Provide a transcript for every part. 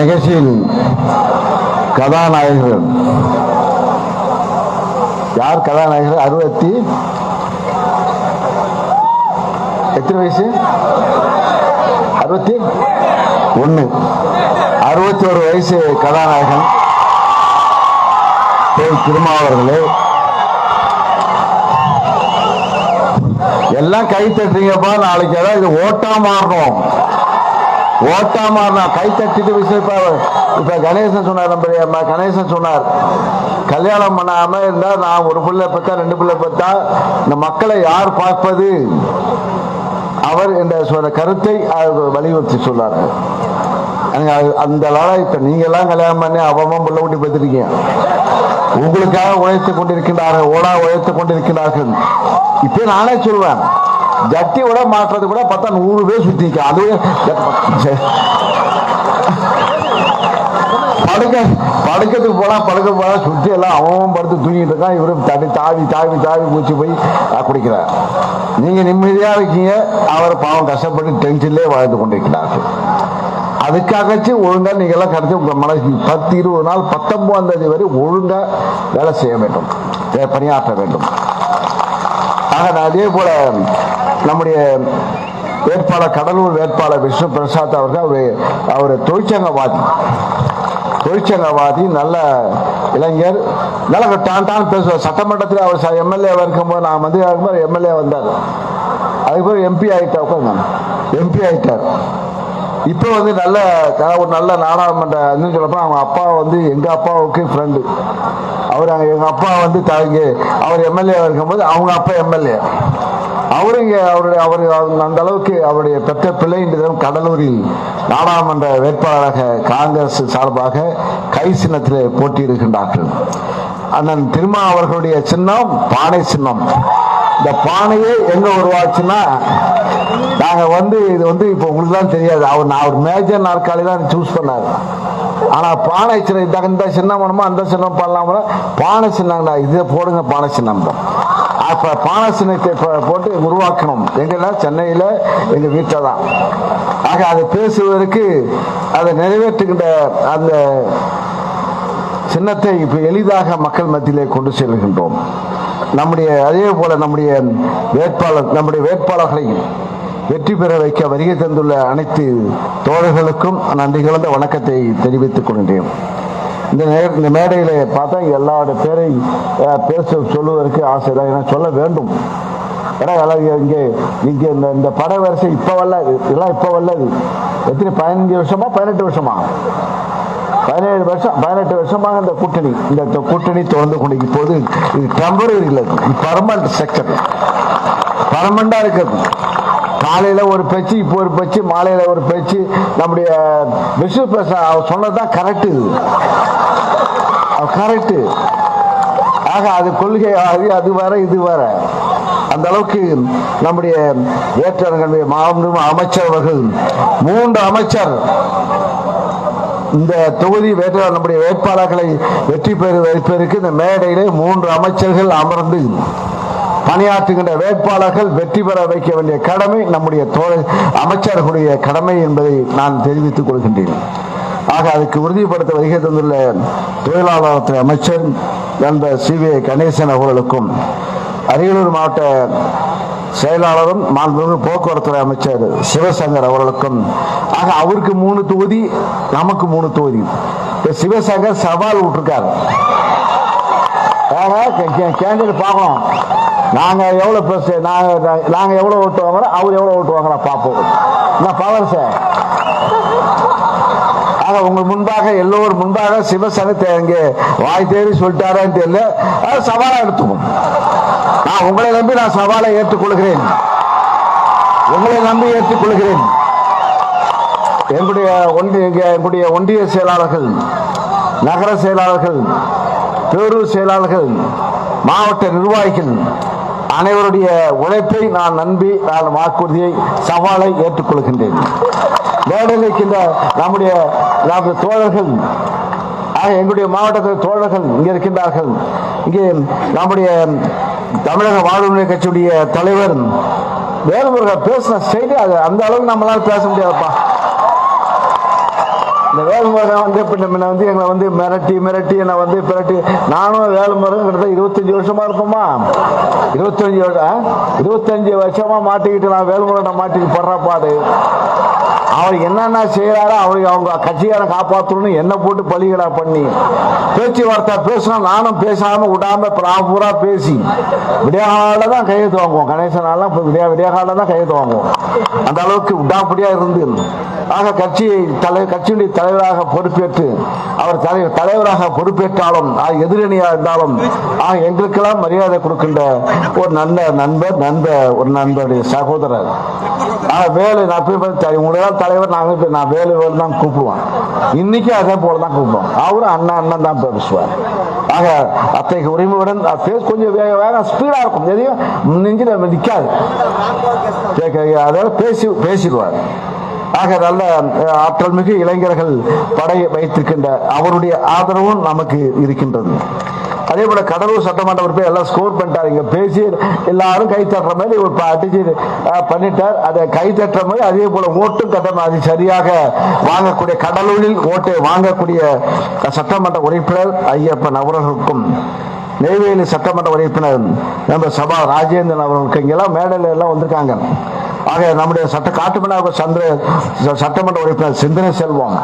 நிகழ்ச்சியில் கதாநாயகர்கள். யார் கதாநாயகர் அறுபத்தி எத்தனை வயசு? அறுபத்தி ஒன்று அறுபத்தி ஒரு வயசு கதாநாயகன். பேர் திருமாவர்களே எல்லாம் கை தட்டுறீங்கப்பா நாளைக்கு ஏதாவது இது ஓட்டா மாறணும். ஓட்டா மாறினா கை தட்டிட்டு விஷயம் இப்ப கணேசன் சொன்னார் நம்ம அம்மா கணேசன் சொன்னார் கல்யாணம் பண்ணாம இருந்தா நான் ஒரு பிள்ளை பெற்றா ரெண்டு பிள்ளை பெற்றா இந்த மக்களை யார் பார்ப்பது? அவர் என்ற சொன்ன கருத்தை அவர் வலியுறுத்தி சொன்னார். அந்த அளவு இப்ப நீங்க எல்லாம் கல்யாணம் பண்ணி அவமும் பிள்ளை ஊட்டி பார்த்துருக்கீங்க உங்களுக்காக உழைத்துக் கொண்டிருக்கின்றார்கள் ஓடா உழைத்துக் கொண்டிருக்கிறார்கள் இப்ப நானே சொல்வேன் ஜட்டி விட மாற்றுறது கூட பார்த்தா நூறு பேர் சுத்திக்க அது படுக்க படுக்கிறதுக்கு போனால் படுக்க போனால் சுத்தி எல்லாம் அவன் படுத்து தூங்கிட்டு இருக்கான். இவரும் தண்ணி தாவி தாவி தாவி மூச்சு போய் குடிக்கிறார். நீங்க நிம்மதியா இருக்கீங்க. அவர் பாவம் கஷ்டப்பட்டு டென்ஷன்லேயே வாழ்ந்து கொண்டிருக்கிறார்கள். அதுக்காகச்சு ஒழுங்கா நீங்க எல்லாம் கருத்து உங்க மனசு பத்து இருபது நாள் பத்தொன்பதாம் தேதி வரை ஒழுங்கா வேலை செய்ய வேண்டும். பணியாற்ற வேண்டும். ஆக நான் அதே போல நம்முடைய வேட்பாளர் கடலூர் வேட்பாளர் விஷ்ணு பிரசாத் அவர்கள் அவரு அவர் தொழிற்சங்கவாதி. தொழிற்சங்கவாதி நல்ல இளைஞர் நல்ல டான் டான் பேசுவார். சட்டமன்றத்தில் அவர் எம்எல்ஏ இருக்கும்போது நான் மந்திரி இருக்கும்போது எம்எல்ஏ வந்தார். அதுக்கப்புறம் எம்பி ஆகிட்டா உட்காந்து எம்பி ஆகிட்டார் இப்போ வந்து நல்ல ஒரு நல்ல நாடாளுமன்ற சொல்லப்போ அவங்க அப்பா வந்து எங்கள் அப்பாவுக்கு ஃப்ரெண்டு அவர் எங்கள் அப்பா வந்து தங்க அவர் எம்எல்ஏ இருக்கும்போது அவங்க அப்பா எம்எல்ஏ. அவரு அவருடைய அவர் அந்த அளவுக்கு அவருடைய பெற்ற பிள்ளை இன்று கடலூரில் நாடாளுமன்ற வேட்பாளராக காங்கிரஸ் சார்பாக கை சின்னத்தில் போட்டியிடுகின்றார்கள். அண்ணன் திருமா அவர்களுடைய சின்னம் பானை சின்னம். இந்த பானையே எங்க உருவாச்சுன்னா நாங்க வந்து இது வந்து இப்போ உங்களுக்கு தான் தெரியாது. அவர் நான் ஒரு மேஜர் நாற்காலி தான் சூஸ் பண்ணார். ஆனா பானை சின்னம் இந்த சின்னம் வேணுமோ அந்த சின்னம் பண்ணலாமா பானை சின்னங்கடா இதை போடுங்க பானை சின்னம் தான் அப்ப பான சின்னத்தை போட்டு உருவாக்கணும். எங்கன்னா சென்னையில எங்க வீட்டில் தான் ஆக அதை பேசுவதற்கு அதை நிறைவேற்றுகின்ற அந்த சின்னத்தை இப்ப எளிதாக மக்கள் மத்தியிலே கொண்டு செல்கின்றோம். நம்முடைய அதே போல நம்முடைய வேட்பாளர் நம்முடைய வேட்பாளர்களை வெற்றி பெற வைக்க வருகை தந்துள்ள அனைத்து தோழர்களுக்கும் நன்றி கலந்த வணக்கத்தை தெரிவித்துக் கொண்டேன் இந்த நே- இந்த மேடையில் பார்த்தா எல்லாரோட பேரை பேச சொல்லுவதற்கு ஆசை தான் ஏன்னா சொல்ல வேண்டும். ஏன்னா இங்கே இங்கே இந்த இந்த பட வரிசை இப்போ வல்லாது இதெல்லாம் இப்போ வல்லது எத்தனை பதினஞ்சு வருஷமா பதினெட்டு வருஷமா? பதினேழு வருஷம் பதினெட்டு வருஷமாக இந்த கூட்டணி இந்த கூட்டணி தொடர்ந்து கொண்டு இப்போது இது டெம்பரரி இல்லை. இது பர்மனன்ட் ஸ்ட்ரக்சர் பர்மனண்டா காலையில் ஒரு பேச்சு இப்போ ஒரு பேச்சு மாலையில் ஒரு பேச்சு. நம்முடைய விஷ்ணு பிரசாத் அவர் சொன்னதுதான் கரெக்ட் இது. கரெக்டு ஆக அது கொள்கை அது அது வேற இது வேற அந்த அளவுக்கு நம்முடைய வேற்றர்களுடைய மாண்பு அமைச்சர் அவர்கள் மூன்று அமைச்சர். இந்த தொகுதி வேட்பு நம்முடைய வேட்பாளர்களை வெற்றி பெறு வைப்பதற்கு இந்த மேடையிலே மூன்று அமைச்சர்கள் அமர்ந்து பணியாற்றுகின்ற வேட்பாளர்கள் வெற்றி பெற வைக்க வேண்டிய கடமை நம்முடைய அமைச்சர்களுடைய கடமை என்பதை நான் தெரிவித்துக் கொள்கின்றேன். ஆக அதுக்கு உறுதிப்படுத்த வருகை தந்துள்ள தொழிலாளர் துறை அமைச்சர் நண்பர் சி. வி. கணேசன் அவர்களுக்கும் அரியலூர் மாவட்ட செயலாளரும் மாண்புமிகு போக்குவரத்துறை அமைச்சர் சிவசங்கர் அவர்களுக்கும் ஆக அவருக்கு மூணு தொகுதி நமக்கு மூணு தொகுதி. சிவசங்கர் சவால் விட்டுருக்காரு. கேண்டிடேட் பார்க்கணும் நாங்கள் எவ்வளோ பெருசு நாங்கள் நாங்கள் எவ்வளோ ஓட்டு வாங்குறோம் அவர் எவ்வளோ ஓட்டு வாங்குறோம் பார்ப்போம். நான் பவர் சார்? ஆக உங்கள் முன்பாக எல்லோரும் முன்பாக சிவசனத்தை அங்கே வாய் தேடி சொல்லிட்டாரான்னு தெரியல. சவாலாக சவாலா எடுத்துக்கும். நான் உங்களை நம்பி நான் சவாலை ஏற்றுக்கொள்கிறேன். உங்களை நம்பி ஏற்றுக்கொள்கிறேன். எங்களுடைய ஒன்றிய என்னுடைய ஒன்றிய செயலாளர்கள் நகர செயலாளர்கள் பேரூர் செயலாளர்கள் மாவட்ட நிர்வாகிகள் அனைவருடைய உழைப்பை நான் நம்பி நான் வாக்குறுதியை சவாலை ஏற்றுக்கொள்கின்றேன். மேடையில் இருக்கின்ற நம்முடைய நமது தோழர்கள் ஆக எங்களுடைய மாவட்டத்தில் தோழர்கள் இங்கே இருக்கின்றார்கள். இங்கே நம்முடைய தமிழக வாழ்வுரிமை கட்சியுடைய தலைவர் வேறு பேசின ஸ்டைலே அது. அந்த அளவுக்கு நம்மளால் பேச முடியாதுப்பா. இந்த வேலுமுருகன் வந்து பின்ன முன்ன வந்து எங்களை வந்து மிரட்டி மிரட்டி என்னை வந்து பிரட்டி நானும் வேலுமுருகன் கிட்ட இருபத்தஞ்சி வருஷமா இருப்போமா இருபத்தஞ்சி வருஷம் இருபத்தஞ்சி வருஷமா மாட்டிக்கிட்டு நான் வேலுமுருகனை மாட்டிக்கிட்டு படுற பாடு. அவர் என்னென்ன செய்யறாரோ அவருக்கு அவங்க கட்சிக்காரன் காப்பாற்றணும்னு என்ன போட்டு பலிகடா பண்ணி பேச்சுவார்த்தை பேசினா நானும் பேசாம விடாம ப்ராப்பரா பேசி விடியாகால தான் கையெழுத்து வாங்குவோம். கணேசனாலாம் நாள்லாம் இப்ப விடியா விடியாகால தான் கையெழுத்து வாங்குவோம். அந்த அளவுக்கு விடாப்படியா இருந்து ஆக கட்சி தலை கட்சியுடைய தலைவராக பொறுப்பேற்று அவர் தலை தலைவராக பொறுப்பேற்றாலும் ஆக எதிரணியாக இருந்தாலும் ஆக எங்களுக்கெல்லாம் மரியாதை கொடுக்கின்ற ஒரு நல்ல நண்பர் நண்பர் ஒரு நண்பருடைய சகோதரர். ஆக வேலை நான் போய் பார்த்து தலைவர் நாங்கள் நான் வேலு தான் கூப்பிடுவோம். இன்னைக்கு அதே போல தான் கூப்பிடுவோம். அவரும் அண்ணன் அண்ணன் தான் பேசுவார். ஆக அத்தகைய உரிமையுடன் பேஸ் கொஞ்சம் வேக வேகம் ஸ்பீடா இருக்கும். எதையும் நெஞ்சில் நிற்காது அதாவது பேசி பேசிடுவார். ஆக நல்ல ஆற்றல் மிகு இளைஞர்கள் படையை வைத்திருக்கின்ற அவருடைய ஆதரவும் நமக்கு இருக்கின்றது. அதே போல கடலூர் சட்டமன்ற உறுப்பினர் எல்லாம் ஸ்கோர் பண்ணிட்டார். இங்க பேசி எல்லாரும் கை தட்டுற மாதிரி ஒரு அடிச்சு பண்ணிட்டார். அதை கை தட்டுற மாதிரி அதே போல ஓட்டும் கட்டணம் அது சரியாக வாங்கக்கூடிய கடலூரில் ஓட்டை வாங்கக்கூடிய சட்டமன்ற உறுப்பினர் ஐயப்பன் அவர்களுக்கும் நெய்வேலி சட்டமன்ற உறுப்பினர் நம்ம சபா ராஜேந்திரன் அவர்களுக்கு இங்கெல்லாம் மேடையில் எல்லாம் வந்திருக்காங்க. ஆக நம்முடைய சட்ட காட்டுமன்னாக சந்திர ச- சட்டமன்ற உறுப்பினர் சிந்தனை செல்வம்.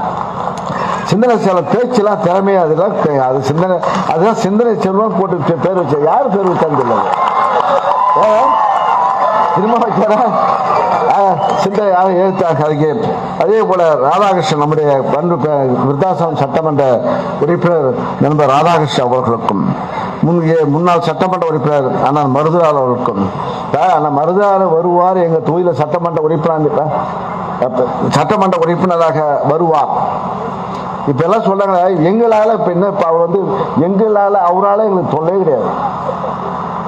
சிந்தனை செல்வம் பேச்செல்லாம் திறமையா அதெல்லாம் அது சிந்தனை அதுதான் சிந்தனை செல்வம் போட்டு பேர் வச்ச யார் பேர் வச்சான்னு தெரியல. ஏ? திரும்ப வைக்கிறா? சிந்தனை யாரும் எழுத்தாங்க அதுக்கு? அதே போல ராதாகிருஷ்ணன் நம்முடைய பண்பு பே- சட்டமன்ற உறுப்பினர் நண்பர் ராதாகிருஷ்ணன் அவர்களுக்கும் முன் முன்னாள் சட்டமன்ற உறுப்பினர் அண்ணன் மருதுலால் அவர்களுக்கும். அண்ணன் மருதுலால் வருவார் எங்கள் தொகுதியில் சட்டமன்ற உறுப்பினர் சட்டமன்ற உறுப்பினராக வருவார். இப்ப சொல்றாங்க எங்களால இப்ப என்ன இப்ப அவர் வந்து எங்களால அவரால எங்களுக்கு தொல்லையே கிடையாது.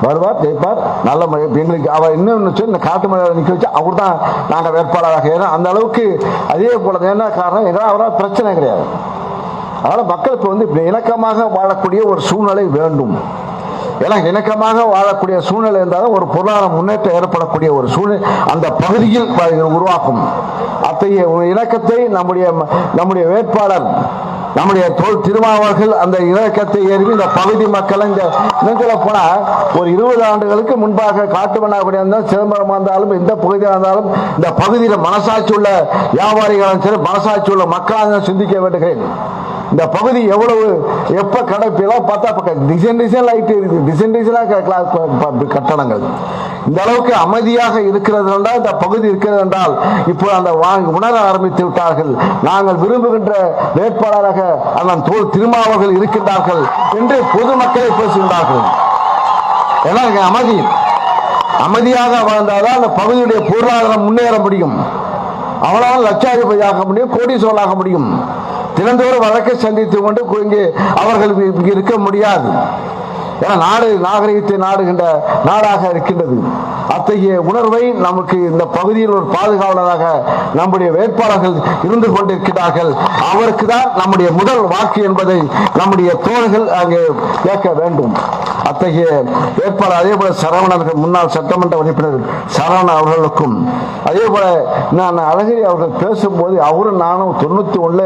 வருவார் ஜெயிப்பார் நல்ல மழை எங்களுக்கு அவர் இன்னும் சொல்லி இந்த காட்டு மழை நிக்க வச்சு அவர் தான் நாங்கள் வேட்பாளராக ஏன்னா அந்த அளவுக்கு அதே போல என்ன காரணம்? எங்களால் அவரால் பிரச்சனை கிடையாது. அதனால மக்களுக்கு வந்து இப்படி இணக்கமாக வாழக்கூடிய ஒரு சூழ்நிலை வேண்டும். ஏன்னா இணக்கமாக வாழக்கூடிய சூழ்நிலை இருந்தாலும் ஒரு பொருளாதார முன்னேற்றம் ஏற்படக்கூடிய ஒரு சூழ்நிலை அந்த பகுதியில் உருவாக்கும் அத்தகைய இணக்கத்தை நம்முடைய நம்முடைய வேட்பாளர் நம்முடைய தோல் திருமாவர்கள் அந்த இணக்கத்தை ஏறி இந்த பகுதி மக்கள் இந்த இன்னும் போனா ஒரு இருபது ஆண்டுகளுக்கு முன்பாக காட்டுமன்னாக்குடி இருந்தாலும் சிதம்பரமா இருந்தாலும் எந்த பகுதியாக இருந்தாலும் இந்த பகுதியில் மனசாட்சி உள்ள வியாபாரிகளும் சரி மனசாட்சி உள்ள மக்களாக சிந்திக்க வேண்டுகிறேன். இந்த பகுதி எவ்வளவு எப்ப கடைப்பெல்லாம் பார்த்தா இப்ப டிசைன் டிசைன் லைட் இருக்கு. டிசைன் டிசைனாக கட்டணங்கள். இந்த அளவுக்கு அமைதியாக இருக்கிறது என்றால் இந்த பகுதி இருக்கிறது என்றால் இப்போ அந்த உணர ஆரம்பித்து விட்டார்கள். நாங்கள் விரும்புகின்ற வேட்பாளராக அண்ணன் தோல் திருமாவர்கள் இருக்கின்றார்கள் என்று பொதுமக்களை பேசுகின்றார்கள். ஏன்னா அமைதி. அமைதியாக வாழ்ந்தால்தான் அந்த பகுதியுடைய பொருளாதாரம் முன்னேற முடியும். அவனால் லட்சாதிபதியாக முடியும் கோடீஸ்வரனாக முடியும். தினந்தோறும் வழக்கை சந்தித்து கொண்டு இங்கே அவர்கள் இங்கு இருக்க முடியாது. ஏன்னா நாடு நாகரிகத்தை நாடுகின்ற நாடாக இருக்கின்றது. அத்தகைய உணர்வை நமக்கு இந்த பகுதியில் ஒரு பாதுகாவலராக நம்முடைய வேட்பாளர்கள் இருந்து கொண்டிருக்கிறார்கள். அவருக்கு தான் நம்முடைய முதல் வாக்கு என்பதை நம்முடைய தோழர்கள் அங்கே கேட்க வேண்டும். அத்தகைய வேட்பாளர் அதே போல சரவணர்கள் முன்னாள் சட்டமன்ற உறுப்பினர் சரவணன் அவர்களுக்கும் அதே போல நான் அழகிரி அவர்கள் பேசும்போது அவரும் நானும் தொண்ணூத்தி ஒண்ணுல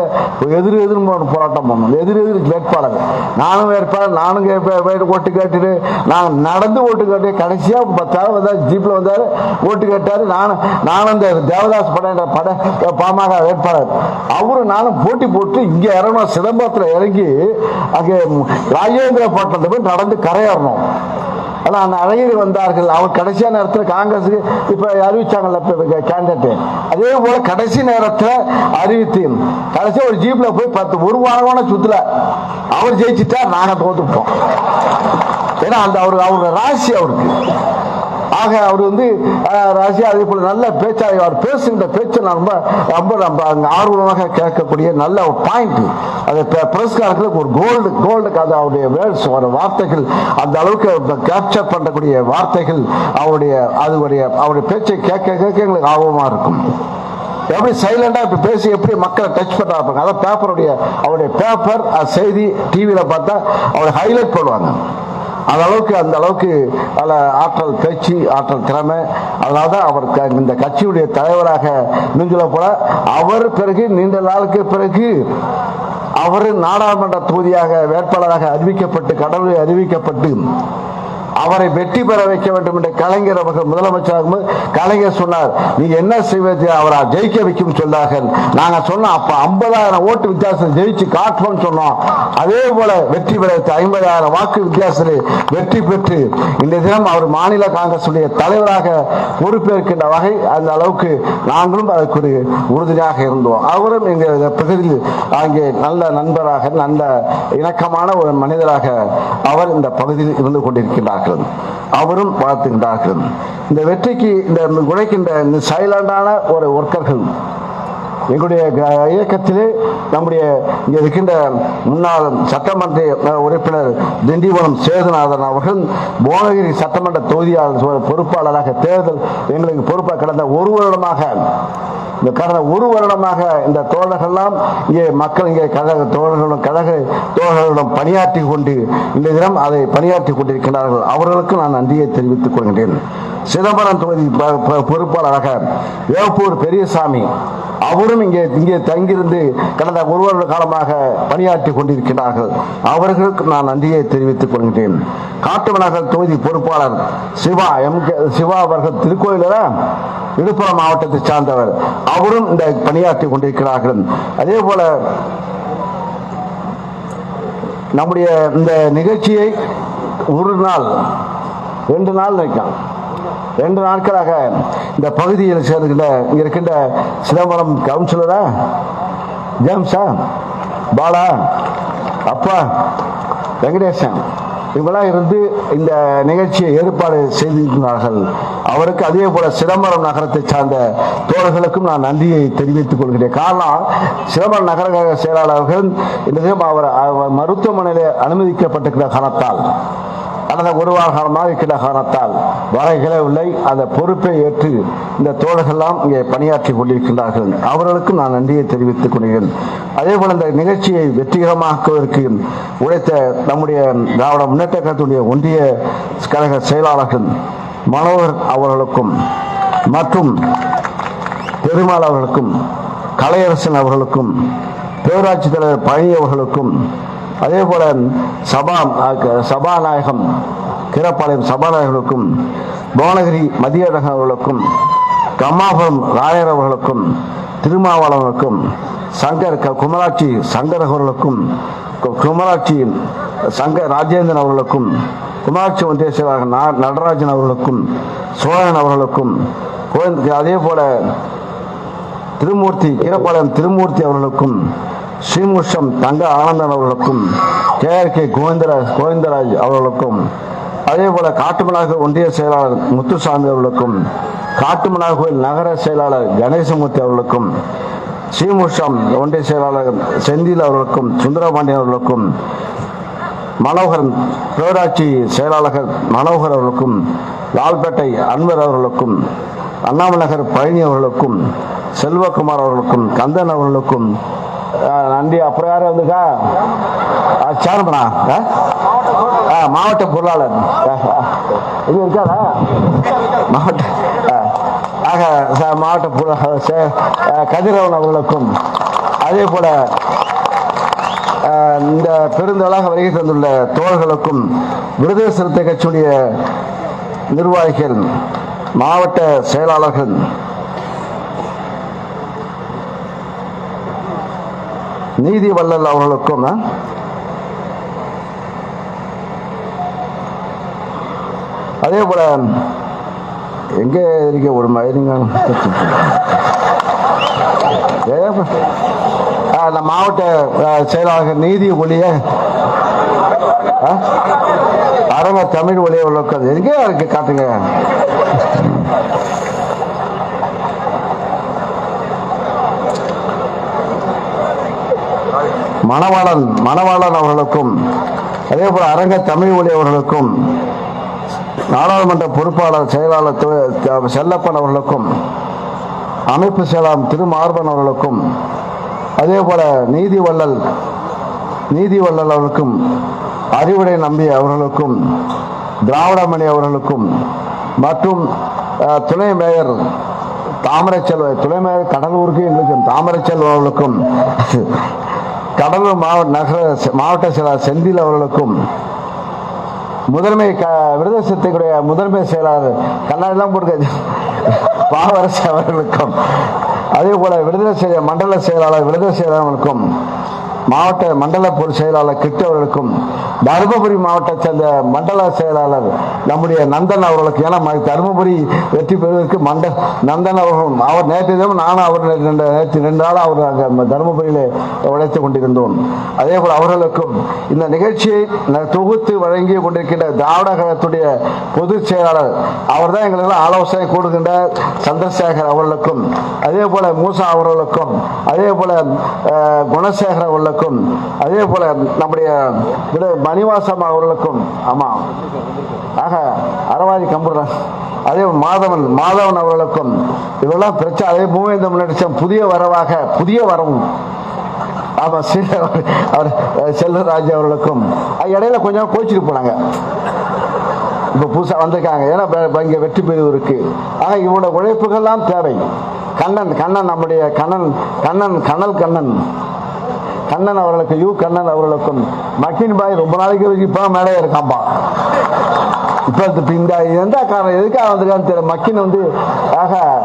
எதிர் எதிர் போராட்டம் பண்ணோம். எதிர் எதிர் வேட்பாளர். நானும் வேட்பாளர் நானும் கே- ஓட்டு கேட்டுட்டு நான் நடந்து ஓட்டு கேட்டு கடைசியா பத்தாயிரம் வந்தார் ஜீப்ல வந்தார் ஓட்டு கேட்டாரு. நானும் நானும் இந்த தேவதாஸ் பட பட பாமக வேட்பாளர். அவரும் நானும் போட்டி போட்டு இங்க இறங்கணும். சிதம்பரத்தில் இறங்கி அங்கே ராஜேந்திர பட்டணத்தை போய் நடந்து கரையேறணும். ஆனா அந்த அழகிரி வந்தார்கள். அவர் கடைசியா நேரத்தில் காங்கிரஸுக்கு இப்ப அறிவிச்சாங்கல்ல கேண்டிடேட் அதே போல கடைசி நேரத்தில் அறிவித்து கடைசியா ஒரு ஜீப்ல போய் பத்து ஒரு வாரமான சுத்துல அவர் ஜெயிச்சிட்டா நாங்கள் தோத்துப்போம். ஏன்னா அந்த அவர் அவரோட ராசி அவருக்கு. ஆக அவர் வந்து அஹ், அதே போல நல்ல பேச்சாளர் அவர் பேசுகின்ற பேச்சு நான் ரொம்ப ரொம்ப ரொம்ப ஆர்வமாக கேட்கக்கூடிய நல்ல ஒரு பாயிண்ட் அது பிரஸ்காரர்களுக்கு ஒரு கோல்டு கோல்டுக்கு அது அவருடைய வேர்ட்ஸ் ஒரு வார்த்தைகள் அந்த அளவுக்கு கேப்சர் பண்ணக்கூடிய வார்த்தைகள் அவருடைய அதுடைய அவருடைய பேச்சை கேட்க கேட்க எங்களுக்கு ஆர்வமாக இருக்கும். எப்படி சைலண்டாக இப்போ பேசி எப்படி மக்களை டச் பண்ண இருப்பாங்க அதான் பேப்பருடைய அவருடைய பேப்பர் செய்தி டிவியில் பார்த்தா அவர் ஹைலைட் பண்ணுவாங்க அந்த அளவுக்கு அந்த அளவுக்கு அதில் ஆற்றல் பேச்சு ஆற்றல் திறமை. அதனால தான் அவர் க- இந்த கட்சியுடைய தலைவராக நீங்கள போல அவர் பிறகு நீண்ட நாளுக்கு பிறகு அவர் நாடாளுமன்ற தொகுதியாக வேட்பாளராக அறிவிக்கப்பட்டு கடவுளை அறிவிக்கப்பட்டு அவரை வெற்றி பெற வைக்க வேண்டும் என்று கலைஞர் அவர்கள் முதலமைச்சராகும் கலைஞர் சொன்னார். நீங்க என்ன செய்வது அவரை? ஜெயிக்க வைக்கும் சொன்னார்கள் நாங்க சொன்னோம் அப்ப ஐம்பதாயிரம் ஓட்டு வித்தியாசம் ஜெயிச்சு காட்டுவோம் சொன்னோம். அதே போல வெற்றி பெற வைத்து ஐம்பதாயிரம் வாக்கு வித்தியாசத்தில் வெற்றி பெற்று இந்த தினம் அவர் மாநில காங்கிரசுடைய தலைவராக பொறுப்பேற்கின்ற வகை அந்த அளவுக்கு நாங்களும் அதற்கு ஒரு உறுதுணையாக இருந்தோம். அவரும் எங்கள் பகுதியில் அங்கே நல்ல நண்பராக நல்ல இணக்கமான ஒரு மனிதராக அவர் இந்த பகுதியில் இருந்து கொண்டிருக்கிறார்கள் கொண்டிருக்கின்றார்கள் அவரும் வாழ்த்துகின்றார்கள் இந்த வெற்றிக்கு இந்த உழைக்கின்ற இந்த சைலண்டான ஒரு ஒர்க்கர்கள் எங்களுடைய க- இயக்கத்திலே நம்முடைய இங்கே இருக்கின்ற முன்னாள் சட்டமன்ற உறுப்பினர் திண்டிவனம் சேதுநாதன் அவர்கள் போனகிரி சட்டமன்ற தொகுதியாளர் பொறுப்பாளராக தேர்தல் எங்களுக்கு பொறுப்பாக கடந்த ஒரு வருடமாக இந்த கடந்த ஒரு வருடமாக இந்த தோழர்கள்லாம் இங்கே மக்கள் இங்கே கழக தோழர்களும் கழக தோழர்களிடம் பணியாற்றி கொண்டு இந்த தினம் அதை பணியாற்றி கொண்டிருக்கிறார்கள். அவர்களுக்கு நான் நன்றியை தெரிவித்துக் கொள்கின்றேன் சிதம்பரம் தொகுதி பொறுப்பாளராக வேப்பூர் பெரியசாமி அவரும் இங்கே இங்கே தங்கியிருந்து கடந்த ஒரு வருட காலமாக பணியாற்றி கொண்டிருக்கிறார்கள். அவர்களுக்கு நான் நன்றியை தெரிவித்துக் கொள்கின்றேன் காட்டுமநகர் தொகுதி பொறுப்பாளர் சிவா எம் கே சிவா அவர்கள் திருக்கோயிலில் விழுப்புரம் மாவட்டத்தை சார்ந்தவர். அவரும் இந்த பணியாற்றி கொண்டிருக்கிறார்கள். அதே போல நம்முடைய இந்த நிகழ்ச்சியை ஒரு நாள் ரெண்டு நாள் வைக்கலாம். ரெண்டு நாட்களாக இந்த பகுதியில் சேர்க்கின்ற இருக்கின்ற சிதம்பரம் கவுன்சிலரா ஜேம்ஸா பாலா அப்பா வெங்கடேசன் இவங்களாம் இருந்து இந்த நிகழ்ச்சியை ஏற்பாடு செய்திருக்கிறார்கள். அவருக்கு அதே போல சிதம்பரம் நகரத்தை சார்ந்த தோழர்களுக்கும் நான் நன்றியை தெரிவித்துக் கொள்கிறேன். காரணம் சிதம்பரம் நகர செயலாளர்கள் இந்த அவர் அவர் மருத்துவமனையில் அனுமதிக்கப்பட்டிருக்கிற காரணத்தால்? கடந்த ஒரு வார காலமாக இருக்கின்ற காரணத்தால் வர அந்த பொறுப்பை ஏற்று இந்த தோழர்கள்லாம் இங்கே பணியாற்றி கொண்டிருக்கின்றார்கள். அவர்களுக்கும் நான் நன்றியை தெரிவித்துக் கொள்கிறேன். அதே போல இந்த நிகழ்ச்சியை வெற்றிகரமாக்குவதற்கு உழைத்த நம்முடைய திராவிட முன்னேற்ற கழகத்துடைய ஒன்றிய கழக செயலாளர்கள் மனோகர் அவர்களுக்கும் மற்றும் பெருமாள் அவர்களுக்கும் கலையரசன் அவர்களுக்கும் பேராட்சி தலைவர் பழனி அவர்களுக்கும் அதே போல சபா சபாநாயகம் கீரப்பாளையம் சபாநாயகர்களுக்கும் புவனகிரி மதியழகன் அவர்களுக்கும் கம்மாபுரம் ராயர் அவர்களுக்கும் திருமாவளவனுக்கும் சங்கர் க- குமராட்சி சங்கர் அவர்களுக்கும் கு- குமராட்சி சங்கர் ராஜேந்திரன் அவர்களுக்கும் குமராட்சி ஒன்றிய நடராஜன் அவர்களுக்கும் சோழன் அவர்களுக்கும் அதே போல திருமூர்த்தி ஈரப்பாளையம் திருமூர்த்தி அவர்களுக்கும் ஸ்ரீமுஷம் தங்க ஆனந்தன் அவர்களுக்கும் K R K Govindaraj Govindaraj அவர்களுக்கும் அதே போல காட்டுமனாக ஒன்றிய செயலாளர் முத்துசாமி அவர்களுக்கும் காட்டுமன்னார் கோயில் நகர செயலாளர் கணேசமூர்த்தி அவர்களுக்கும் ஸ்ரீமுஷம் ஒன்றிய செயலாளர் செந்தில் அவர்களுக்கும் சுந்தரபாண்டியன் அவர்களுக்கும் மனோகரன் பேராட்சி செயலாளர் மனோகர் அவர்களுக்கும் லால்பேட்டை அன்வர் அவர்களுக்கும் அண்ணாமநகர் பழனி அவர்களுக்கும் செல்வகுமார் அவர்களுக்கும் கந்தன் அவர்களுக்கும் நன்றி. அப்புறம் யாரும் வந்துக்கா சேரமணா மாவட்ட பொருளாளர். இது இருக்காதா? மாவட்ட ஆக மாவட்ட பொருளாளர் சே- கதிரவன் அவர்களுக்கும் அதே போல இந்த பெருந்தளாக வருகை தந்துள்ள தோழர்களுக்கும் விடுதலை சிறுத்தை கட்சியுடைய நிர்வாகிகள் மாவட்ட செயலாளர்கள் நீதி வள்ளல் அவர்களுக்கும் அதே போல எங்க இருக்க ஒரு மயிலுங்க. நம்ம மாவட்ட செயலாளர் நீதி ஒளிய அரங்க தமிழ் ஒளிய உள்ள எங்கே இருக்கு? காட்டுங்க. மணவாளன் மணவாளன் அவர்களுக்கும் அதே போல அரங்க தமிழ் ஒளி அவர்களுக்கும் நாடாளுமன்ற பொறுப்பாளர் செயலாளர் து- செல்லப்பன் அவர்களுக்கும் அமைப்பு செயலாளர் திருமார்பன் அவர்களுக்கும் அதே போல நீதி வள்ளல் நீதி வள்ளல் அவர்களுக்கும் அறிவுடை நம்பி அவர்களுக்கும் திராவிடமணி அவர்களுக்கும் மற்றும் துணை மேயர் தாமரை செல்வ துணை மேயர் கடலூருக்கு எங்களுக்கு தாமரை செல்வம் அவர்களுக்கும் கடலூர் மாவட்ட நகர மாவட்ட செயலாளர் செந்தில் அவர்களுக்கும் முதன்மை க விடுதலை முதன்மை செயலாளர் கண்ணாடிலாம் போட்டு பாவரசு அவர்களுக்கும் அதே போல விடுதலை செய்ய மண்டல செயலாளர் விடுதலை செயலாளர்களுக்கும் மாவட்ட மண்டல பொருள் செயலாளர் கிட்டவர்களுக்கும் தருமபுரி மாவட்டத்தை சேர்ந்த மண்டல செயலாளர் நம்முடைய நந்தன் அவர்களுக்கு ஏன்னா ம- தருமபுரி வெற்றி பெறுவதற்கு மண்ட நந்தன் அவர்களும் அவர் நேற்று தினம் நானும் அவர் நேற்று ரெண்டு நேற்று அவர் அங்கே தருமபுரியில் தருமபுரியிலே உழைத்துக் கொண்டிருந்தோம். அதே போல் அவர்களுக்கும் இந்த நிகழ்ச்சியை தொகுத்து வழங்கி கொண்டிருக்கின்ற திராவிட கழகத்துடைய பொதுச் செயலாளர் அவர் தான் எங்களுக்கு ஆலோசனை கூடுகின்ற சந்திரசேகர் அவர்களுக்கும் அதே போல மூசா அவர்களுக்கும் அதே போல குணசேகர் அவர்களுக்கும் அதே போல நம்முடைய விட- மணிவாசம் அவர்களுக்கும் ஆமாம் ஆக அரவாதி கம்புரா அதே மாதவன் மாதவன் அவர்களுக்கும் இதெல்லாம் பிரச்சனை அதே மூவேந்த முன்னெடுத்த புதிய வரவாக புதிய வரவும். ஆமாம் சரி, அவர் செல்வராஜ் அவர்களுக்கும் இடையில கொஞ்சம் கோச்சிட்டு போனாங்க. இப்போ புதுசா வந்திருக்காங்க. ஏன்னா இங்கே வெற்றி பெறுவது இருக்கு. ஆக இவனோட உழைப்புகள்லாம் தேவை. கண்ணன் கண்ணன் நம்முடைய கண்ணன் கண்ணன் கண்ணல் கண்ணன். கண்ணன் அவர்களுக்கு யூ கண்ணன் அவர்களுக்கும் மக்கின் பாய் ரொம்ப நாளைக்கு வரைக்கும் மேலே இருக்காம்பா. இப்ப இந்த- எந்த காரணம் எதுக்காக வந்திருக்கான்னு தெரியல. மக்கின் வந்து ஆக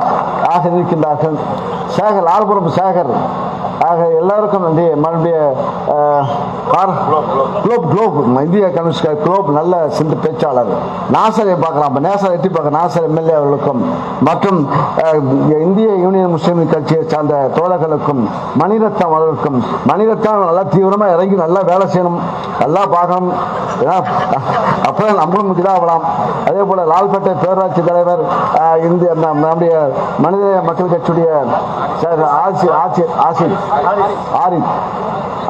ஆக இருக்கின்றார்கள். சேகர் லால்புரம் சேகர். ஆக எல்லாருக்கும் நன்றி மறுபடியும் குளோப் குளோப் இந்திய கம்யூனிஸ்ட் குளோப் நல்ல சிந்து பேச்சாளர். நாசரை பார்க்கலாம் இப்போ நேசரை எட்டி பார்க்க நாசர் எம்எல்ஏ அவர்களுக்கும் மற்றும் இந்திய யூனியன் முஸ்லீம் கட்சியை சார்ந்த தோழர்களுக்கும் மணிரத்னம் அவர்களுக்கும் மணிரத்னம் நல்லா தீவிரமாக இறங்கி நல்லா வேலை செய்யணும் நல்லா பார்க்கணும். அப்போ நம்மளும் இதாகலாம் அதே போல் லால்பேட்டை பேரூராட்சி தலைவர் இந்திய நம்முடைய மனித மக்கள் கட்சியுடைய ஆட்சி ஆசி ஆசி ஆசி ஆரிஃப்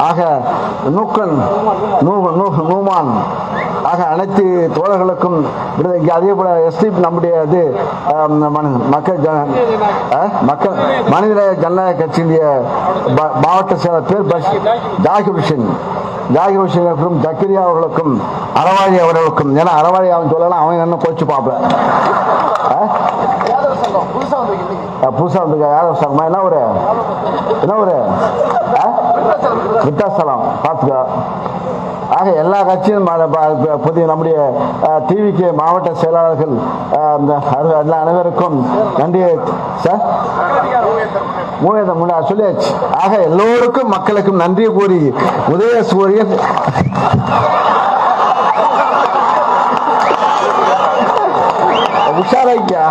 ஆக நூக்கன் நூ நூ நூமான் ஆக அனைத்து தோழர்களுக்கும் இங்கே அதே போல எஸ்டி நம்முடைய இது மக்கள் ஜன மக்கள் மனித ஜனநாயக கட்சியினுடைய மாவட்ட செயலர் பேர் பஷ் ஜாகிர் ஹுசேன் ஜாகிர் ஹுசேன் அவர்களுக்கும் ஜக்கிரியா அவர்களுக்கும் அறவாழி அவர்களுக்கும். ஏன்னா அறவாழி அவன் சொல்லலாம் அவன் என்ன கோச்சு பார்ப்பேன். புதுசா வந்து யாரும் சர்மா என்ன ஒரு என்ன ஒரு விட்டாசலம் பார்த்துக்கோ. ஆக எல்லா கட்சியும் புதிய நம்முடைய டிவிக்கு மாவட்ட செயலாளர்கள் எல்லா அனைவருக்கும் நன்றி சார் மூவேந்த முன்னா சொல்லியாச்சு. ஆக எல்லோருக்கும் மக்களுக்கும் நன்றி கூறி உதய சூரியன் உஷாராய்க்கியா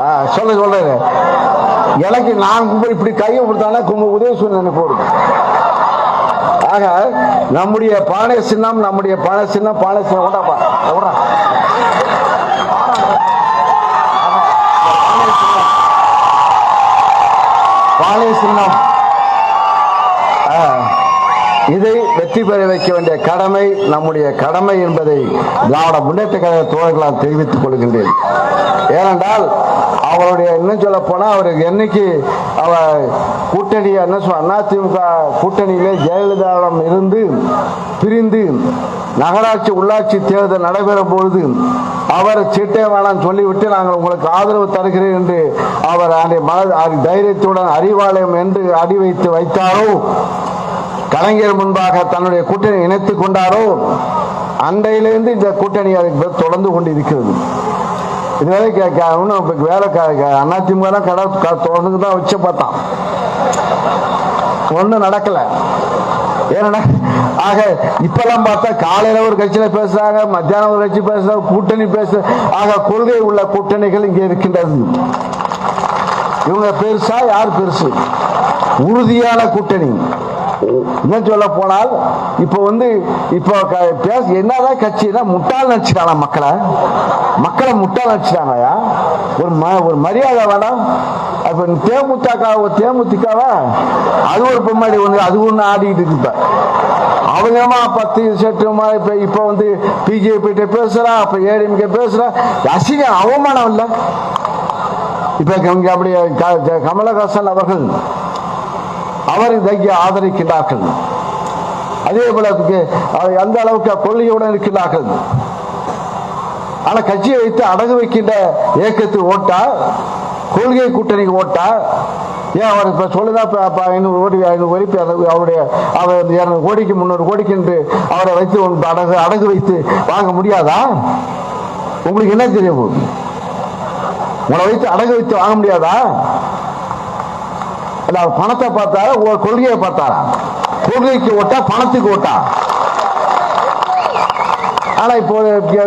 ஆ, சொல்ல சொல்றேன் எனக்கு நான் இப்படி கையை கொடுத்தானா கும்ப உதயசூரன் எனக்கு போடும் ஆக நம்முடைய பானை சின்னம் நம்முடைய பானை சின்னம் பானை சின்னம் ஓடாப்பா விட்றா பானை சின்னம். இதை வெற்றி பெற வைக்க வேண்டிய கடமை நம்முடைய கடமை என்பதை திராவிட முன்னேற்ற கழக தோழர்களால் தெரிவித்துக் கொள்கின்றேன். ஏனென்றால் அவருடைய இன்னும் சொல்ல போனால் அவருக்கு என்னைக்கு அவர் கூட்டணி என்ன சொல்ல அதிமுக கூட்டணியிலே ஜெயலலிதாவிடம் இருந்து பிரிந்து நகராட்சி உள்ளாட்சி தேர்தல் நடைபெறும் பொழுது அவர் சீட்டை வேணாம் சொல்லிவிட்டு நாங்கள் உங்களுக்கு ஆதரவு தருகிறேன் என்று அவர் அந்த மன தைரியத்துடன் அறிவாலயம் என்று அடி வைத்து வைத்தாரோ கலைஞர் முன்பாக தன்னுடைய கூட்டணி இணைத்துக் கொண்டாரோ அண்டையிலிருந்து இந்த கூட்டணி அதுக்கு தொடர்ந்து கொண்டு இருக்கிறது இதுவரை இன்னும் இப்ப வேலை அதிமுக கடை க- தொடர்ந்து தான் வச்சு பார்த்தான். ஒன்றும் நடக்கல. ஏன்னா ஆக இப்பெல்லாம் பார்த்தா காலையில் ஒரு கட்சியில் பேசுறாங்க மத்தியானம் ஒரு கட்சி பேசுறாங்க கூட்டணி பேச ஆக கொள்கை உள்ள கூட்டணிகள் இங்கே இருக்கின்றது. இவங்க பெருசா யார் பெருசு? உறுதியான கூட்டணி. என்ன சொல்ல போனால் இப்போ வந்து இப்போ பேச என்னதான் கட்சினா முட்டால் நினைச்சிட்டாங்க மக்களை? மக்களை முட்டாள் நினைச்சிட்டாங்கயா? ஒரு ம ஒரு மரியாதை வேணாம். அப்ப தேமுதிக தேமுதிகவா? அது ஒரு பொம்மாடி ஒன்று அது ஒன்று ஆடிக்கிட்டு இருக்கு இப்ப அவங்கமா பத்து செட்டுமா இப்போ இப்போ வந்து பிஜேபிகிட்ட பேசுகிறா அப்போ ஏடிஎம்கே பேசுகிறா அசிங்க அவமானம் இல்லை. இப்போ இங்கே அப்படியே க- கமலஹாசன் அவர்கள் அவர் இதை ஆதரிக்கிறார்கள். அதே போல அந்த அவர் எந்த அளவுக்கு கொள்கையுடன் இருக்கிறார்கள். ஆனா கட்சியை வைத்து அடகு வைக்கின்ற இயக்கத்துக்கு ஓட்டா கொள்கை கூட்டணிக்கு ஓட்டா ஏன் அவர் இப்ப சொல்லுதா ஐநூறு கோடி ஐநூறு கோடி அவருடைய அவர் இரநூறு கோடிக்கு முந்நூறு கோடிக்கு என்று அவரை வைத்து அடகு அடகு வைத்து வாங்க முடியாதா? உங்களுக்கு என்ன தெரியும்? உங்களை வைத்து அடகு வைத்து வாங்க முடியாதா? அதாவது பணத்தை பார்த்தாரா? ஒரு கொள்கையை பார்த்தாரா? கொள்கைக்கு ஓட்டா பணத்துக்கு ஓட்டா? ஆனா இப்போ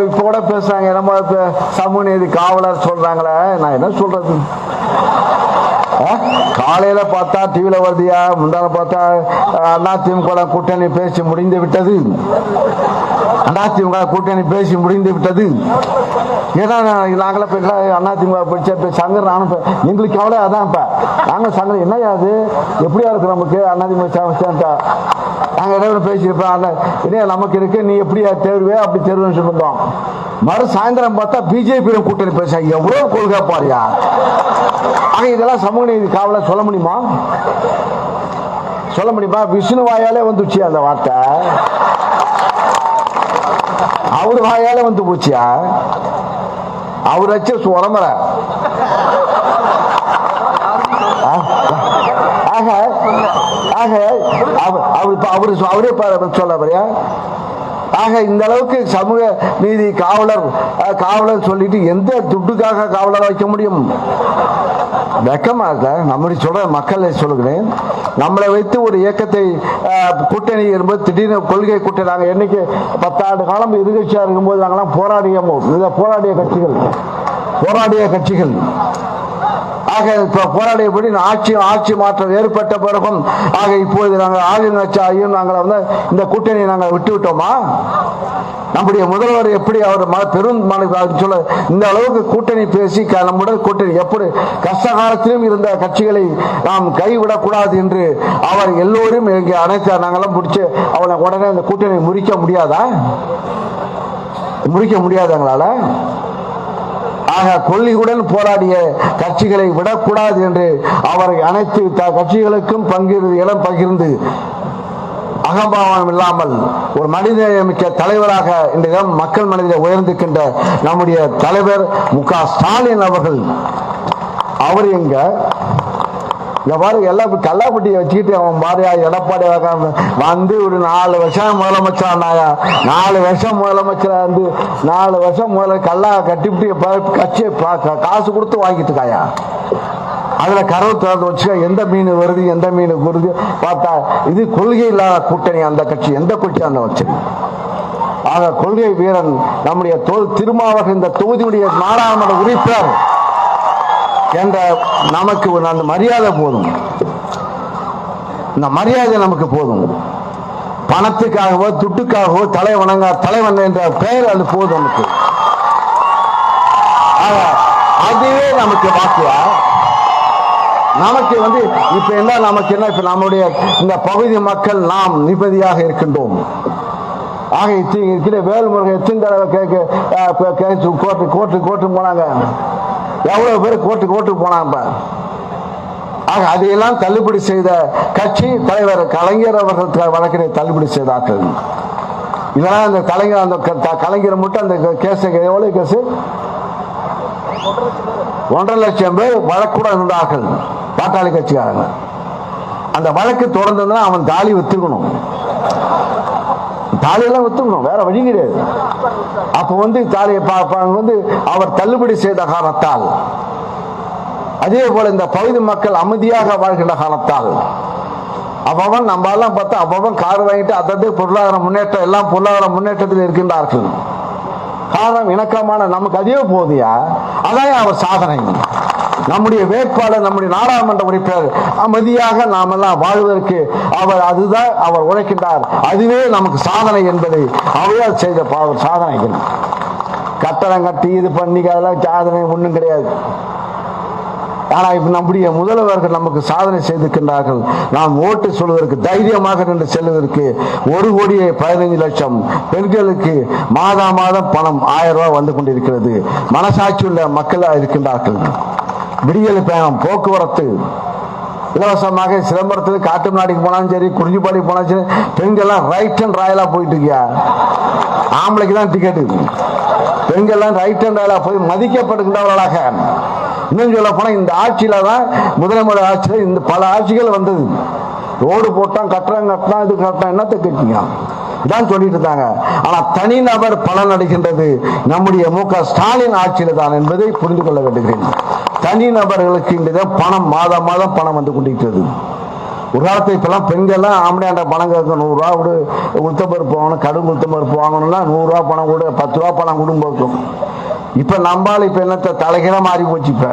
இப்போ கூட பேசுறாங்க நம்ம இப்ப சமூக நீதி காவலர் சொல்றாங்களே நான் என்ன சொல்றது? காலையில் காலையில பார்த்தா டிவில வருதியா? முந்தான பார்த்தா அண்ணா திமுக கூட்டணி பேசி முடிந்து விட்டது. அதிமுக கூட்டணி பேசி முடிந்து விட்டது. ஏன்னா நாங்களே போய் அதிமுக படிச்சா சங்கர் நானும் எங்களுக்கு கவலை அதான் இப்போ. நாங்கள் சங்கர் என்ன அது? எப்படியா இருக்கு நமக்கு? அதிமுக திமுக சேர்ந்தா. நாங்க இடையில பேசியிருப்போம் இல்லையா நமக்கு இருக்கு? நீ எப்படியா தேர்வே? அப்படி தேர்வுன்னு சொல்லிருந்தோம். மறு சாயந்தரம் பார்த்தா பிஜேபி கூட்டணி பேச எவ்வளோ கொள்கை பாரியா? ஆக இதெல்லாம் சமூக நீதி காவலை சொல்ல முடியுமா? சொல்ல முடியுமா? விஷ்ணு வாயாலே வந்துச்சு அந்த வார்த்தை. அவர் வாயால வந்து போச்சியா? அவர் வச்ச உரமர ஆக ஆக அவர் அவரு அவரே சொல்ல பாரியா ஆக இந்த அளவுக்கு சமூக நீதி காவலர் காவலர் சொல்லிட்டு எந்த துட்டுக்காக காவலர் வைக்க முடியும்? வெக்கமா இருக்க? நம்முடைய சொல்ற மக்களை சொல்லுகிறேன். நம்மளை வைத்து ஒரு இயக்கத்தை கூட்டணி என்பது திடீர்னு கொள்கை கூட்டணி. நாங்கள் என்னைக்கு பத்தாண்டு காலம் எதிர்கட்சியாக இருக்கும்போது நாங்களாம் போராடிய போராடிய கட்சிகள் போராடிய கட்சிகள். ஆக போராடியபடி ஆட்சி ஆட்சி மாற்றம் ஏற்பட்ட பிறகும் ஆக இப்போது நாங்கள் ஆளுங்கட்சியும் நாங்கள் வந்து இந்த கூட்டணியை நாங்கள் விட்டு விட்டோமா நம்முடைய முதல்வர் எப்படி அவர் பெரும் சொல்ல இந்த அளவுக்கு கூட்டணி பேசி க- நம்முடன் கூட்டணி எப்படி கஷ்ட காலத்திலும் இருந்த கட்சிகளை நாம் கைவிடக்கூடாது என்று அவர் எல்லோரும் இங்கே அனைத்து நாங்களும் பிடிச்சு அவனை உடனே இந்த கூட்டணி முறிக்க முடியாதா? முறிக்க முடியாதாங்களால ஆக கொள்கையுடன் போராடிய கட்சிகளை விடக்கூடாது என்று அவரை அனைத்து த- கட்சிகளுக்கும் பங்கிரு இடம் பகிர்ந்து அகம்பாவனம் இல்லாமல் ஒரு மனிதமிக்க தலைவராக இன்றைய மக்கள் மனதில் உயர்ந்திருக்கின்ற நம்முடைய தலைவர் மு க ஸ்டாலின் அவர்கள் அவர் எங்க? இந்த மாதிரி எல்லாம் கல்லாப்பட்டியை வச்சுக்கிட்டு அவன் பாரியா எடப்பாடி வகாம வந்து ஒரு நாலு வருஷம் முதலமைச்சர் ஆனாயா? நாலு வருஷம் முதலமைச்சரா இருந்து நாலு வருஷம் முதல்ல கல்லா கட்டிவிட்டு கட்சியை பா- காசு கொடுத்து வாங்கிட்டுக்காயா அதில் கரவு திறந்து வச்சுக்கா எந்த மீன் வருது எந்த மீன் வருது பார்த்தா இது கொள்கை இல்லாத கூட்டணி அந்த கட்சி எந்த கட்சி அந்த வச்சு ஆக கொள்கை வீரன் நம்முடைய தொல் திருமாவர்கள் இந்த தொகுதியுடைய நாடாளுமன்ற உறுப்பினர். என்ற நமக்கு ஒரு அந்த மரியாதை போதும். இந்த மரியாதை நமக்கு போதும். பணத்துக்காகவோ துட்டுக்காகவோ தலை வணங்க தலைவன் என்ற பெயர் அது போதும் நமக்கு. ஆக, அதுவே நமக்கு வாக்குவா நமக்கு வந்து இப்ப என்ன நமக்கு என்ன இப்ப நம்முடைய இந்த பகுதி மக்கள் நாம் நிம்மதியாக இருக்கின்றோம். ஆக இத்தி- இருக்கிற வேல்முருகன் எத்தனை தடவை கேட்க கேட்டு கோர்ட்டு கோர்ட்டு கோர்ட்டு போனாங்க. எவ்வளவு பேர் கோர்ட்டு ஓட்டு போனாங்க ஆக அதையெல்லாம் தள்ளுபடி செய்த கட்சி தலைவர் கலைஞர் அவர்கள் வழக்கினை தள்ளுபடி செய்தார்கள். இதெல்லாம் அந்த கலைஞர் அந்த க- கலைஞர் மட்டும் அந்த கேஸ் எவ்வளவு கேஸ்? ஒன்றரை லட்சம் பேர் வழக்குடன் இருந்தார்கள் பாட்டாளி கட்சிக்காரங்க அந்த வழக்கு தொடர்ந்ததுன்னா அவன் தாலி வித்துக்கணும் தாலையெல்லாம் ஒத்துக்கணும் வேற வழி கிடையாது. அப்ப வந்து தாலையை பார்ப்பாங்க வந்து அவர் தள்ளுபடி செய்த காரணத்தால் அதே போல இந்த பகுதி மக்கள் அமைதியாக வாழ்கின்ற காலத்தால் அவன் நம்ம எல்லாம் பார்த்தா அவன் கார் வாங்கிட்டு அதது பொருளாதார முன்னேற்றம் எல்லாம் பொருளாதார முன்னேற்றத்தில் இருக்கின்றார்கள். காரணம் இணக்கமான நமக்கு அதே போதியா? அதான் அவர் சாதனை. நம்முடைய வேட்பாளர் நம்முடைய நாடாளுமன்ற உறுப்பினர் அமைதியாக நாமெல்லாம் வாழ்வதற்கு அவர் அதுதான் அவர் உழைக்கின்றார். அதுவே நமக்கு சாதனை என்பதை அவையால் செய்த பா- சாதனைகள் கட்டடம் கட்டி இது பண்ணி அதெல்லாம் சாதனை ஒன்றும் கிடையாது. ஆனால் இப்போ நம்முடைய முதல்வர்கள் நமக்கு சாதனை செய்திருக்கின்றார்கள். நாம் ஓட்டு சொல்வதற்கு தைரியமாக நின்று செல்வதற்கு ஒரு கோடியே பதினைந்து லட்சம் பெண்களுக்கு மாதா மாதம் பணம் ஆயிரம் ரூபாய் வந்து கொண்டிருக்கிறது. மனசாட்சியுள்ள மக்களாக இருக்கின்றார்கள். விடியல் பயணம் போக்குவரத்து. இலவசமாக சிதம்பரத்தில் காட்டு முன்னாடிக்கு போனாலும் சரி குறிஞ்சிப்பாடி போனாலும் சரி பெண்கள்லாம் ரைட் அண்ட் ராயலாக போயிட்டு இருக்கியா? ஆம்பளைக்கு தான் டிக்கெட்டு பெண்கள்லாம் ரைட் அண்ட் ராயலாக போய் மதிக்கப்படுகின்றவர்களாக. இன்னும் சொல்ல போனால் இந்த ஆட்சியில் தான் முதலமைச்சர் ஆட்சியில் இந்த பல ஆட்சிகள் வந்தது. ரோடு போட்டான் கட்டுறான் கட்டினான் இது கட்டினான் என்னத்தை கேட்டீங்க? இதான் சொல்லிட்டு இருந்தாங்க. ஆனா தனிநபர் பலன் அடைகின்றது நம்முடைய மு க ஸ்டாலின் ஆட்சியில் தான் என்பதை புரிந்து கொள்ள வேண்டுகிறேன். தனிநபர்களுக்கு இந்த பணம். மாதம் மாதம் பணம் வந்து கொண்டிருக்கிறது. ஒரு காலத்துல இப்பெல்லாம் பெண்கள்லாம் ஆம்பளையாண்ட பணம் கேட்க நூறுரூவா கொடு உளுத்தம்பருப்பு வாங்கணும் கடுகு உளுத்தம்பருப்பு வாங்கணும்னா நூறுரூவா பணம் கொடு பத்து ரூபா பணம் கொடுங்க போக்கும் இப்போ நம்மால் இப்போ என்னத்த தலைகிற மாறி போச்சு இப்போ.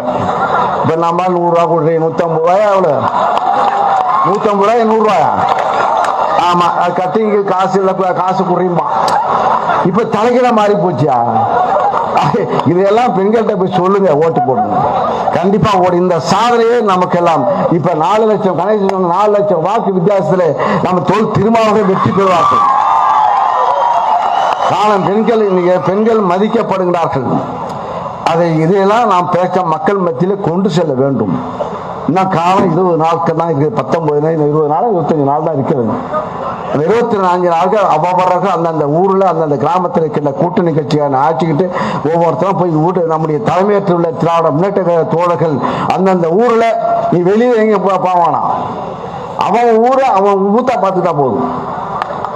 இப்ப நம்மால் நூறுரூவா கொடுறேன் நூற்றம்பது ரூபாயா அவ்வளோ நூற்றம்பது ரூபாய் நூறுரூவாயா? ஆமாம் அது கட்டிங்க காசு இல்லை காசு குறையுமா? இப்போ தலைகிற மாறி போச்சியா? இதையெல்லாம் பெண்கள்கிட்ட போய் சொல்லுங்க ஓட்டு போடுங்க. கண்டிப்பா ஒரு இந்த சாதனையே நமக்கெல்லாம். இப்ப நாலு லட்சம் கணேசன் நாலு லட்சம் வாக்கு வித்தியாசத்துல நம்ம தொல் திருமாவளவன் வெற்றி பெறுவார்கள். காலம் பெண்கள் இன்னைக்கு பெண்கள் மதிக்கப்படுகிறார்கள். அதை இதையெல்லாம் நாம் பேச மக்கள் மத்தியில் கொண்டு செல்ல வேண்டும். இன்னும் காலம் இருபது நாட்கள் தான் இருக்குது பத்தொன்பது நாள் இருபது நாள் இருபத்தஞ்சு நாள் தான் இருக்கிறது அந்த இருபத்தி நான்கு நாட்கள் அவ்வளவு அந்தந்த ஊரில் அந்தந்த கிராமத்தில் இருக்கின்ற கூட்டணி கட்சியான ஆட்சிக்கிட்டு ஒவ்வொருத்தரும் போய் வீட்டு நம்முடைய தலைமையேற்று உள்ள திராவிட முன்னேற்ற கழக தோழர்கள் அந்தந்த ஊரில் நீ வெளியே எங்கே போவானா? அவன் ஊரை அவன் ஊத்தா பார்த்துட்டா போதும்.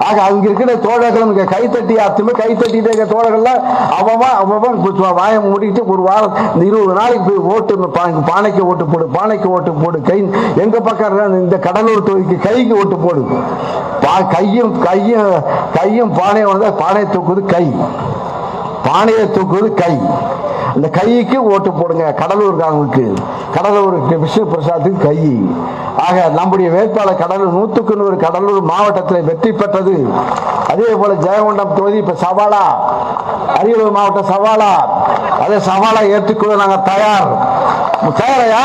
ஆக அங்க இருக்கிற தோழர்களும் இங்க கைத்தட்டி அத்துமே கைத்தட்டிட்டு இருக்க தோழர்கள்லாம் அவன் அவன் கொஞ்சம் வாயை மூடிட்டு ஒரு வாரம் இந்த இருபது நாளைக்கு போய் ஓட்டு பா- பானைக்கு ஓட்டு போடு பானைக்கு ஓட்டு போடு கை எங்க பக்கம் இந்த கடலூர் தொகுதிக்கு கைக்கு ஓட்டு போடு. பா- கையும் கையும் கையும் பானையை வந்தால் பானையை தூக்குது கை. பானையை தூக்குவது கை. இந்த கைக்கு ஓட்டு போடுங்க. கடலூர்காரங்களுக்கு. கடலூருக்கு விஷ்ணு பிரசாத்துக்கு கை. ஆக நம்முடைய வேட்பாளர் கடலூர் நூத்துக்கு நூறு கடலூர் மாவட்டத்தில் வெற்றி பெற்றது. அதே போல ஜெயகொண்டம் தொகுதி இப்ப சவாலா. அரியலூர் மாவட்டம் சவாலா. அதே சவாலா ஏற்றுக்கொள்ள நாங்கள் தயார். தயாரையா?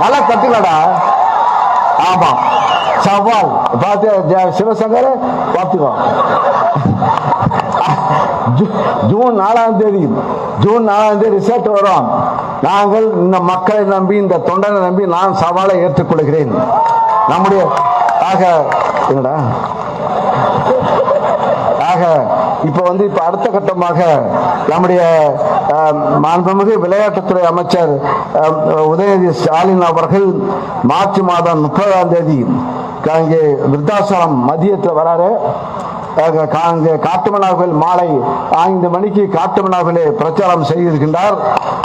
நல்லா கத்துக்கடா ஆமா. சவால். பார்த்து சிவசங்கர் பார்த்துக்கோ. ஜூன் நாலாம் தேதி ஜூன் நாலாம் தேதி ரிசல்ட் வரும். நாங்கள் இந்த மக்களை நம்பி இந்த தொண்டனை நம்பி நான் சவாலை ஏற்றுக்கொள்கிறேன். நம்முடைய ஆக என்னடா? ஆக இப்போ வந்து இப்போ அடுத்த கட்டமாக நம்முடைய மாண்புமிகு விளையாட்டுத்துறை அமைச்சர் உதயநிதி ஸ்டாலின் அவர்கள் மார்ச் மாதம் முப்பதாம் தேதி க- இங்கே விருத்தாசலம் மதியத்தில் வராரு. அஹ், கா- இங்கே மாலை ஐந்து மணிக்கு காட்டுமன்னாவிலே பிரச்சாரம் செய்திருக்கின்றார்.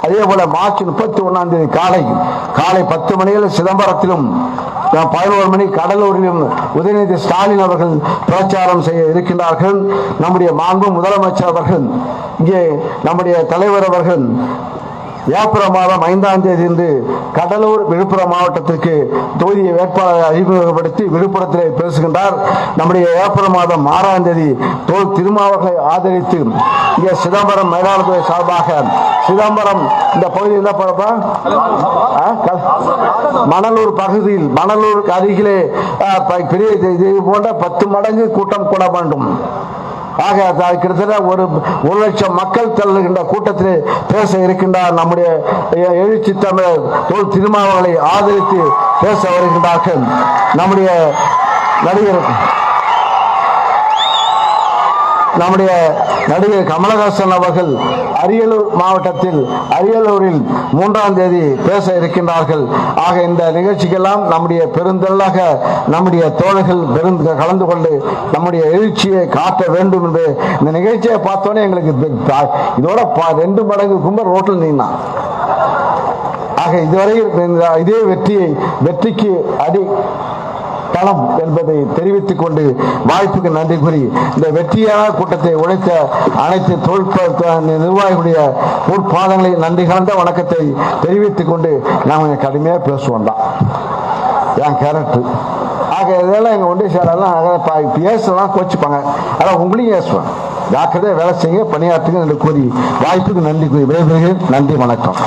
அதே போல மார்ச் முப்பத்தி ஒன்னாம் தேதி காலை காலை பத்து மணியில் சிதம்பரத்திலும் பதினோரு மணி கடலூரிலும் உதயநிதி ஸ்டாலின் அவர்கள் பிரச்சாரம் செய்ய இருக்கின்றார்கள். நம்முடைய மாண்பு முதலமைச்சர் அவர்கள் இங்கே நம்முடைய தலைவர் அவர்கள் ஏப்ரல் மாதம் ஐந்தாம் தேதி இன்று கடலூர் விழுப்புரம் மாவட்டத்திற்கு தொகுதியை வேட்பாளரை அறிமுகப்படுத்தி விழுப்புரத்திலே பேசுகின்றார். நம்முடைய ஏப்ரல் மாதம் ஆறாம் தேதி தோல் திருமாவகை ஆதரித்து இங்கே சிதம்பரம் மயிலாடுதுறை சார்பாக சிதம்பரம் இந்த பகுதியில் என்ன பண்ணப்பா ஆ, க- மணலூர் பகுதியில் மணலூருக்கு அருகிலே பெரிய இது போன்ற பத்து மடங்கு கூட்டம் கூட வேண்டும். ஆக கிட்டத்தட்ட ஒரு ஒரு லட்சம் மக்கள் தள்ளுகின்ற கூட்டத்தில் பேச இருக்கின்றார். நம்முடைய எழுச்சி தமிழர் தொல் திருமாவளை ஆதரித்து பேச வருகின்றார்கள். நம்முடைய நடிகர் நம்முடைய நடிகர் கமலஹாசன் அவர்கள் அரியலூர் மாவட்டத்தில் அரியலூரில் மூன்றாம் தேதி பேச இருக்கின்றார்கள். ஆக இந்த நிகழ்ச்சிக்கெல்லாம் நம்முடைய பெருந்தலாக நம்முடைய தோழர்கள் பெருந்து கலந்து கொண்டு நம்முடைய எழுச்சியை காட்ட வேண்டும் என்று இந்த நிகழ்ச்சியை பார்த்தோன்னே எங்களுக்கு இதோட ரெண்டு மடங்கு கும்பல் ரோட்டில் நின்னான் ஆக இதுவரை இதே வெற்றியை வெற்றிக்கு அடி களம் என்பதை தெரிவித்துக் கொண்டு வாய்ப்புக்கு நன்றி கூறி இந்த வெற்றியான கூட்டத்தை உழைத்த அனைத்து தொழில்நுட்ப நிர்வாகிகளுடைய உட்பாதங்களை நன்றி கலந்த வணக்கத்தை தெரிவித்துக் கொண்டு நாம் கடுமையாக பேசுவோம் தான். என் கேரக்டர் ஆக இதெல்லாம் எங்கள் ஒன்றிய சேரெல்லாம் பேசலாம் கோச்சிப்பாங்க. அதான் உங்களையும் பேசுவேன் ஜாக்கிரதையாக வேலை செய்யுங்க பணியாற்றுங்க என்று கூறி வாய்ப்புக்கு நன்றி கூறி விடைபெறுகிறேன். நன்றி வணக்கம்.